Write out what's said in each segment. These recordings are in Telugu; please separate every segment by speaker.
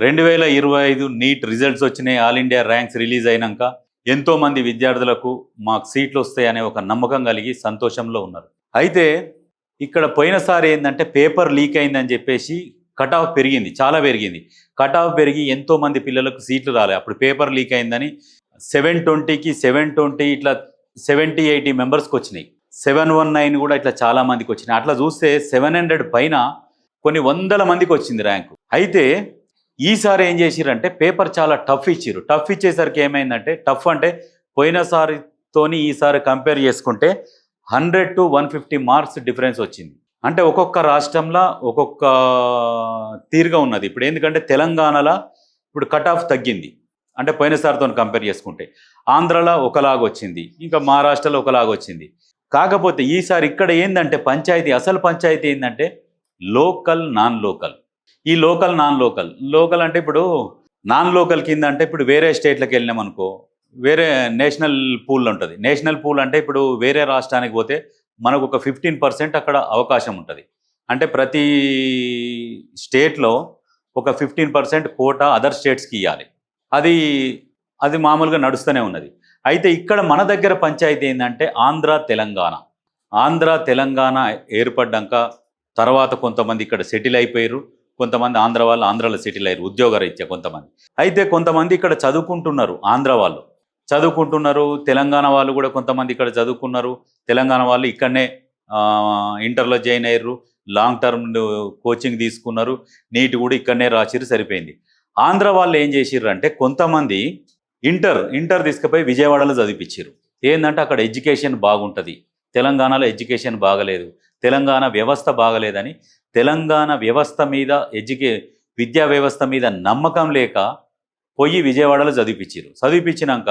Speaker 1: రెండు వేల ఇరవై ఐదు నీట్ రిజల్ట్స్ వచ్చినాయి. ఆల్ ఇండియా ర్యాంక్స్ రిలీజ్ అయినాక ఎంతోమంది విద్యార్థులకు మాకు సీట్లు వస్తాయనే ఒక నమ్మకం కలిగి సంతోషంలో ఉన్నారు. అయితే ఇక్కడ పోయినసారి ఏంటంటే పేపర్ లీక్ అయిందని చెప్పేసి కట్ ఆఫ్ పెరిగింది చాలా పెరిగింది. కట్ ఆఫ్ పెరిగి ఎంతో మంది పిల్లలకు సీట్లు రాలే. అప్పుడు పేపర్ లీక్ అయిందని సెవెన్ ట్వంటీకి సెవెన్ ట్వంటీ ఇట్లా సెవెంటీ ఎయిటీ మెంబర్స్కి వచ్చినాయి. సెవెన్ వన్ నైన్ కూడా ఇట్లా చాలా మందికి వచ్చినాయి. అట్లా చూస్తే సెవెన్ హండ్రెడ్ పైన కొన్ని వందల మందికి వచ్చింది ర్యాంకు. అయితే ఈసారి ఏం చేసిరంటే పేపర్ చాలా టఫ్ ఇచ్చిర్రు. టఫ్ ఇచ్చేసరికి ఏమైందంటే టఫ్ అంటే పోయినసారితోని ఈసారి కంపేర్ చేసుకుంటే hundred to one fifty marks difference వచ్చింది. అంటే ఒక్కొక్క రాష్ట్రంలో ఒక్కొక్క తీరుగా ఉన్నది. ఇప్పుడు ఎందుకంటే తెలంగాణలో ఇప్పుడు కట్ ఆఫ్ తగ్గింది. అంటే పోయినసారితో కంపేర్ చేసుకుంటే. ఆంధ్రలో ఒకలాగా వచ్చింది. ఇంకా మహారాష్ట్రలో ఒకలాగా వచ్చింది. కాకపోతే ఈసారి ఇక్కడ ఏంటంటే పంచాయతీ అసలు పంచాయతీ ఏంటంటే లోకల్ నాన్ లోకల్. ఈ లోకల్ నాన్ లోకల్. లోకల్ అంటే ఇప్పుడు నాన్ లోకల్ కింద అంటే ఇప్పుడు వేరే స్టేట్లకు వెళ్ళినాం అనుకో వేరే నేషనల్ పూల్ ఉంటుంది. నేషనల్ పూల్ అంటే ఇప్పుడు వేరే రాష్ట్రానికి పోతే మనకు ఒక ఫిఫ్టీన్ పర్సెంట్ అక్కడ అవకాశం ఉంటుంది. అంటే ప్రతి స్టేట్లో ఒక ఫిఫ్టీన్ పర్సెంట్ కోటా అదర్ స్టేట్స్కి ఇవ్వాలి అది అది మామూలుగా నడుస్తూనే ఉన్నది. అయితే ఇక్కడ మన దగ్గర పంచాయతీ ఏంటంటే ఆంధ్ర తెలంగాణ. ఆంధ్ర తెలంగాణ ఏర్పడ్డాక తర్వాత కొంతమంది ఇక్కడ సెటిల్ అయిపోయారు కొంతమంది ఆంధ్ర వాళ్ళు ఆంధ్రాలో సెటిల్ అయ్యారు ఉద్యోగరీత్యా కొంతమంది. అయితే కొంతమంది ఇక్కడ చదువుకుంటున్నారు ఆంధ్ర వాళ్ళు. చదువుకుంటున్నారు తెలంగాణ వాళ్ళు కూడా కొంతమంది ఇక్కడ చదువుకున్నారు. తెలంగాణ వాళ్ళు ఇక్కడనే ఇంటర్లో జాయిన్ అయ్యారు లాంగ్ టర్మ్ కోచింగ్ తీసుకున్నారు నీట్ కూడా ఇక్కడనే రాసిరు సరిపోయింది. ఆంధ్ర వాళ్ళు ఏం చేసిర్రు అంటే కొంతమంది ఇంటర్ ఇంటర్ తీసుకుపోయి విజయవాడలో చదివించారు ఏంటంటే అక్కడ ఎడ్యుకేషన్ బాగుంటుంది. తెలంగాణలో ఎడ్యుకేషన్ బాగలేదు. తెలంగాణ వ్యవస్థ బాగలేదని తెలంగాణ వ్యవస్థ మీద ఎడ్యుకే విద్యా వ్యవస్థ మీద నమ్మకం లేక పోయి విజయవాడలో చదివిపించారు చదివిపించినాక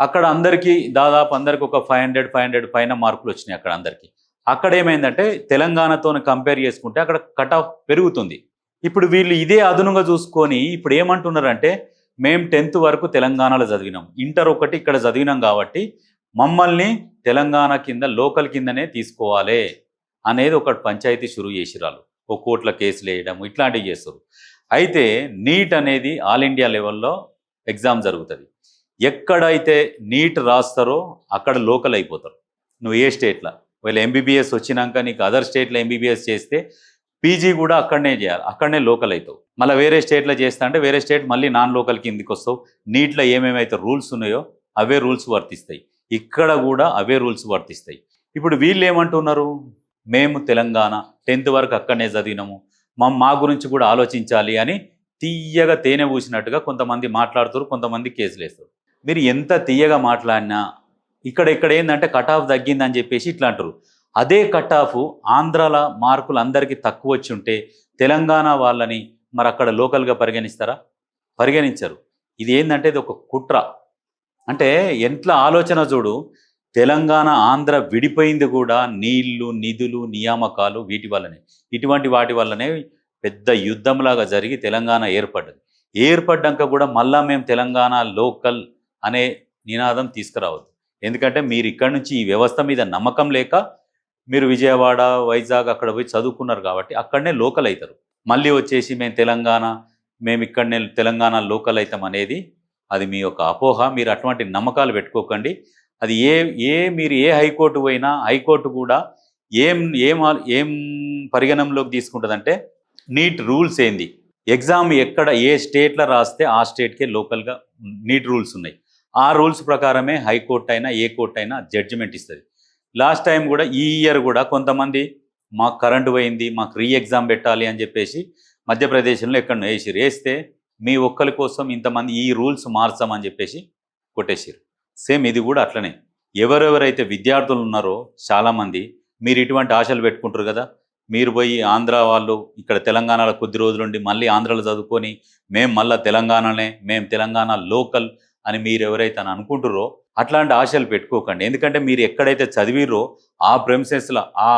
Speaker 1: అక్కడ అందరికీ దాదాపు అందరికి ఒక ఫైవ్ హండ్రెడ్ ఫైవ్ హండ్రెడ్ పైన మార్కులు వచ్చినాయి అక్కడ అందరికీ. అక్కడ ఏమైందంటే తెలంగాణతో కంపేర్ చేసుకుంటే అక్కడ కట్ ఆఫ్ పెరుగుతుంది. ఇప్పుడు వీళ్ళు ఇదే అదునుగా చూసుకొని ఇప్పుడు ఏమంటున్నారంటే మేము టెన్త్ వరకు తెలంగాణలో చదివినాం. ఇంటర్ ఒకటి ఇక్కడ చదివినాం కాబట్టి మమ్మల్ని తెలంగాణ కింద లోకల్ కిందనే తీసుకోవాలి. అనేది ఒక పంచాయతీ షురూ చేసిరాలు ఒక కోట్ల కేసులు వేయడం ఇట్లాంటివి చేస్తారు. అయితే నీట్ అనేది ఆల్ ఇండియా లెవెల్లో ఎగ్జామ్ జరుగుతుంది. ఎక్కడైతే నీట్ రాస్తారో అక్కడ లోకల్ అయిపోతారు. నువ్వు ఏ స్టేట్లో? వీళ్ళు ఎంబీబీఎస్ వచ్చినాక నీకు అదర్ స్టేట్లో ఎంబీబీఎస్ చేస్తే పీజీ కూడా అక్కడనే చేయాలి. అక్కడనే లోకల్ అవుతావు మళ్ళీ వేరే స్టేట్లో చేస్తా అంటే వేరే స్టేట్ మళ్ళీ నాన్ లోకల్ కిందికి వస్తావు. నీట్లో ఏమేమైతే రూల్స్ ఉన్నాయో అవే రూల్స్ వర్తిస్తాయి. ఇక్కడ కూడా అవే రూల్స్ వర్తిస్తాయి. ఇప్పుడు వీళ్ళు ఏమంటున్నారు? మేము తెలంగాణ టెన్త్ వరకు అక్కడనే చదివినాము. మా మా గురించి కూడా ఆలోచించాలి అని తీయగా తేనె పూసినట్టుగా కొంతమంది మాట్లాడుతారు కొంతమంది కేసులు వేస్తారు. మీరు ఎంత తీయగా మాట్లాడినా ఇక్కడ ఇక్కడ ఏంటంటే కట్ ఆఫ్ తగ్గిందని చెప్పేసి ఇట్లా అంటారు. అదే కట్ ఆఫ్ ఆంధ్రాల మార్కులు అందరికీ తక్కువ వచ్చి ఉంటే తెలంగాణ వాళ్ళని మరి అక్కడ లోకల్గా పరిగణిస్తారా? పరిగణించరు. ఇది ఏంటంటే ఇది ఒక కుట్ర. అంటే ఎంత ఆలోచన చూడు తెలంగాణ ఆంధ్ర విడిపోయింది కూడా నీళ్ళు నిధులు నియామకాలు వీటి వల్లనే. ఇటువంటి వాటి వల్లనే పెద్ద యుద్ధంలాగా జరిగి తెలంగాణ ఏర్పడ్డది. ఏర్పడ్డాక కూడా మళ్ళా మేము తెలంగాణ లోకల్ అనే నినాదం తీసుకురావద్దు. ఎందుకంటే మీరు ఇక్కడ నుంచి ఈ వ్యవస్థ మీద నమ్మకం లేక మీరు విజయవాడ వైజాగ్ అక్కడ పోయి చదువుకున్నారు కాబట్టి అక్కడనే లోకల్ అవుతారు మళ్ళీ వచ్చేసి మేము తెలంగాణ మేము ఇక్కడనే తెలంగాణ లోకల్ అవుతాం అనేది అది మీ యొక్క అపోహ. మీరు అటువంటి నమ్మకాలు పెట్టుకోకండి. అది ఏ ఏ మీరు ఏ హైకోర్టు పోయినా హైకోర్టు కూడా ఏం ఏం ఏం పరిగణంలోకి తీసుకుంటుందంటే నీట్ రూల్స్ ఏంది? ఎగ్జామ్ ఎక్కడ ఏ స్టేట్లో రాస్తే ఆ స్టేట్కే లోకల్గా నీట్ రూల్స్ ఉన్నాయి. ఆ రూల్స్ ప్రకారమే హైకోర్టు అయినా ఏ కోర్టు అయినా జడ్జిమెంట్ ఇస్తుంది. లాస్ట్ టైం కూడా ఈ ఇయర్ కూడా కొంతమంది మాకు కరెంటు పోయింది మాకు రీ ఎగ్జామ్ పెట్టాలి అని చెప్పేసి మధ్యప్రదేశ్లో ఎక్కడ వేసి వేస్తే మీ ఒక్కరి కోసం ఇంతమంది ఈ రూల్స్ మార్చామని చెప్పేసి కొట్టేసారు సేమ్ ఇది కూడా అట్లనే. ఎవరెవరైతే విద్యార్థులు ఉన్నారో చాలామంది మీరు ఇటువంటి ఆశలు పెట్టుకుంటారు కదా మీరు పోయి ఆంధ్ర వాళ్ళు ఇక్కడ తెలంగాణలో కొద్ది రోజులుండి మళ్ళీ ఆంధ్రలో చదువుకొని మేము మళ్ళీ తెలంగాణనే మేము తెలంగాణ లోకల్ అని మీరు ఎవరైతే అని అనుకుంటారో అట్లాంటి ఆశలు పెట్టుకోకండి. ఎందుకంటే మీరు ఎక్కడైతే చదివిరో ఆ ప్రెమిసెస్లో ఆ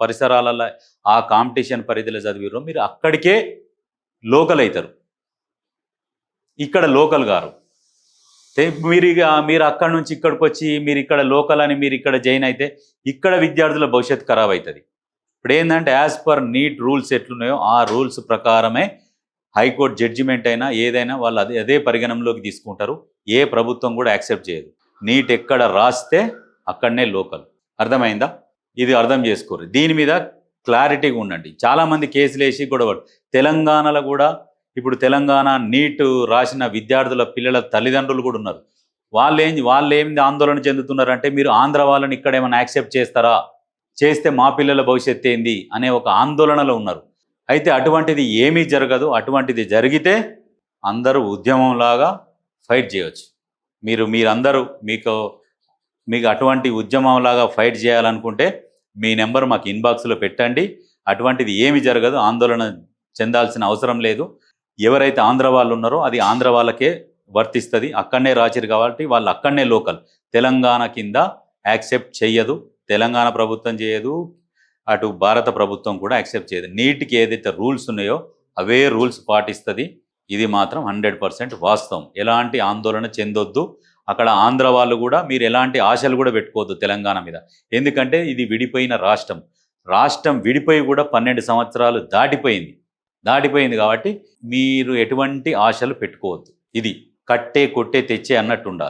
Speaker 1: పరిసరాలలో ఆ కాంపిటీషన్ పరిధిలో చదివిరో మీరు అక్కడికే లోకల్ అవుతారు ఇక్కడ లోకల్ గారు. మీరు ఇక మీరు అక్కడి నుంచి ఇక్కడికి వచ్చి మీరు ఇక్కడ లోకల్ అని మీరు ఇక్కడ జాయిన్ అయితే ఇక్కడ విద్యార్థుల భవిష్యత్తు ఖరాబ్ అవుతుంది. ఇప్పుడు ఏంటంటే యాజ్ పర్ నీట్ రూల్స్ ఎట్లున్నాయో ఆ రూల్స్ ప్రకారమే హైకోర్టు జడ్జిమెంట్ అయినా ఏదైనా వాళ్ళు అదే అదే పరిగణంలోకి తీసుకుంటారు. ఏ ప్రభుత్వం కూడా యాక్సెప్ట్ చేయదు. నీట్ ఎక్కడ రాస్తే అక్కడనే లోకల్. అర్థమైందా? ఇది అర్థం చేసుకోరు. దీని మీద క్లారిటీగా ఉండండి. చాలామంది కేసులు వేసి గొడవ తెలంగాణలో కూడా ఇప్పుడు తెలంగాణ నీట్ రాసిన విద్యార్థుల పిల్లల తల్లిదండ్రులు కూడా ఉన్నారు. వాళ్ళు ఏం వాళ్ళు ఏంది ఆందోళన చెందుతున్నారంటే మీరు ఆంధ్ర వాళ్ళని ఇక్కడ ఏమైనా యాక్సెప్ట్ చేస్తారా? చేస్తే మా పిల్లల భవిష్యత్ ఏంది? అనే ఒక ఆందోళనలో ఉన్నారు. అయితే అటువంటిది ఏమీ జరగదు. అటువంటిది జరిగితే అందరూ ఉద్యమంలాగా ఫైట్ చేయవచ్చు మీరు మీరందరూ మీకు మీకు అటువంటి ఉద్యమంలాగా ఫైట్ చేయాలనుకుంటే మీ నెంబర్ మాకు ఇన్బాక్స్లో పెట్టండి. అటువంటిది ఏమి జరగదు. ఆందోళన చెందాల్సిన అవసరం లేదు. ఎవరైతే ఆంధ్ర వాళ్ళు ఉన్నారో అది ఆంధ్ర వాళ్ళకే వర్తిస్తుంది. అక్కడనే రాచిరు కాబట్టి వాళ్ళు అక్కడనే లోకల్. తెలంగాణ కింద యాక్సెప్ట్ చేయదు తెలంగాణ ప్రభుత్వం చేయదు. అటు భారత ప్రభుత్వం కూడా యాక్సెప్ట్ చేయదు. నీటికి ఏదైతే రూల్స్ ఉన్నాయో అవే రూల్స్ పాటిస్తుంది. ఇది మాత్రం హండ్రెడ్ పర్సెంట్ వాస్తవం. ఎలాంటి ఆందోళన చెందొద్దు. అక్కడ ఆంధ్ర వాళ్ళు కూడా మీరు ఎలాంటి ఆశలు కూడా పెట్టుకోవద్దు తెలంగాణ మీద. ఎందుకంటే ఇది విడిపోయిన రాష్ట్రం. రాష్ట్రం విడిపోయి కూడా పన్నెండు సంవత్సరాలు దాటిపోయింది. దాటిపోయింది కాబట్టి మీరు ఎటువంటి ఆశలు పెట్టుకోవద్దు. ఇది కట్టే కొట్టే తెచ్చే అన్నట్టు ఉండాలి.